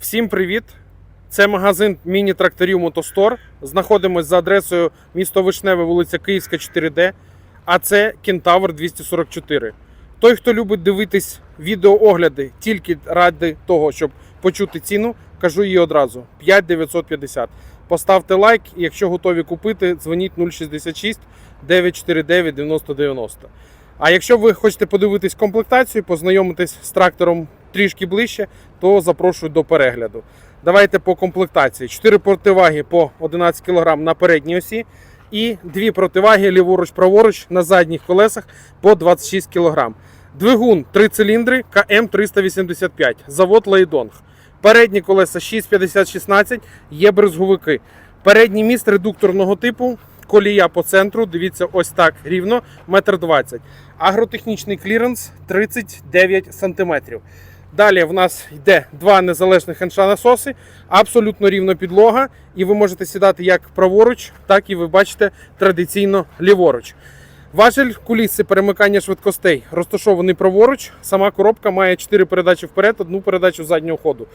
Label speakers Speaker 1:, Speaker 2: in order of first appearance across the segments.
Speaker 1: Всім привіт! Це магазин міні-тракторів Мотостор. Знаходимось за адресою місто Вишневе, вулиця Київська, 4D. А це Кентавр 244. Той, хто любить дивитись відеоогляди тільки ради того, щоб почути ціну, кажу її одразу: 5950. Поставте лайк, і якщо готові купити, дзвоніть 066 949 9090. А якщо ви хочете подивитись комплектацію, познайомитись з трактором трішки ближче, то запрошую до перегляду. Давайте по комплектації. 4 противаги по 11 кг на передній осі і 2 противаги ліворуч-праворуч на задніх колесах по 26 кг. Двигун 3 циліндри КМ 385, завод Лейдонг. Передні колеса 650-16, є брезговики. Передній міст редукторного типу, колія по центру. Дивіться, ось так рівно, 1,20 м. Агротехнічний кліренс 39 см. Далі в нас йде два незалежних насоси, абсолютно рівна підлога, і ви можете сідати як праворуч, так і ви бачите традиційно ліворуч. Важель куліси перемикання швидкостей розташований праворуч. Сама коробка має 4 передачі вперед, одну передачу заднього ходу.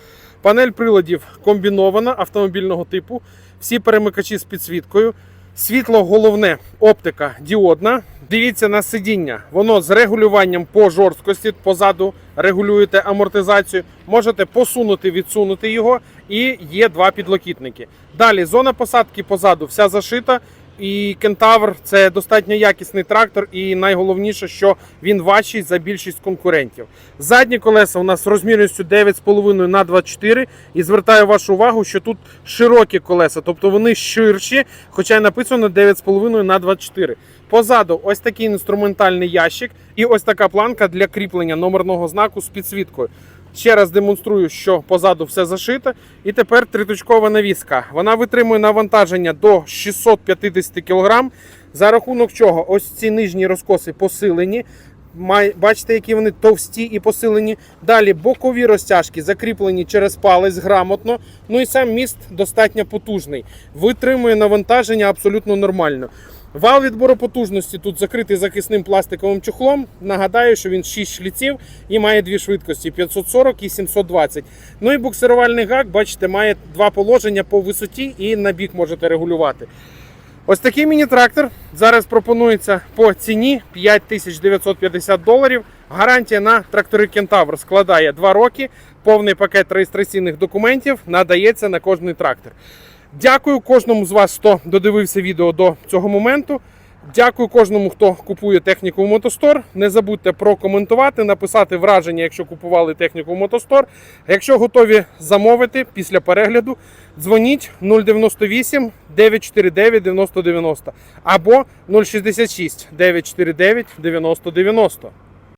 Speaker 1: Панель приладів комбінована автомобільного типу. Всі перемикачі з підсвіткою. Світло головне, оптика діодна. Дивіться на сидіння. Воно з регулюванням по жорсткості. Позаду регулюєте амортизацію. Можете посунути, відсунути його. І є два підлокітники. Далі зона посадки позаду вся зашита. І кентавр це достатньо якісний трактор, і найголовніше, що він важчий за більшість конкурентів. Задні колеса у нас розмірністю 9,5 на 24 І звертаю вашу увагу, що тут широкі колеса, тобто вони ширші, хоча й написано 9,5 на 24. Позаду ось такий інструментальний ящик і ось така планка для кріплення номерного знаку з підсвіткою. Ще раз демонструю, що позаду все зашито. І тепер триточкова навіска. Вона витримує навантаження до 650 кг. За рахунок чого? Ось ці нижні розкоси посилені. Бачите, які вони товсті і посилені. Далі бокові розтяжки закріплені через палець грамотно. Ну і сам міст достатньо потужний. Витримує навантаження абсолютно нормально. Вал відбору потужності тут закритий захисним пластиковим чохлом. Нагадаю, що він 6 шліців і має дві швидкості 540 і 720. Ну і буксирувальний гак, бачите, має два положення по висоті і на бік можете регулювати. Ось такий міні-трактор зараз пропонується по ціні 5950 доларів. Гарантія на трактори Кентавр складає 2 роки. Повний пакет реєстраційних документів надається на кожний трактор. Дякую кожному з вас, хто додивився відео до цього моменту. Дякую кожному, хто купує техніку в Мотостор. Не забудьте прокоментувати, написати враження, якщо купували техніку в Мотостор. Якщо готові замовити після перегляду, дзвоніть 098 949 9090 або 066 949 9090.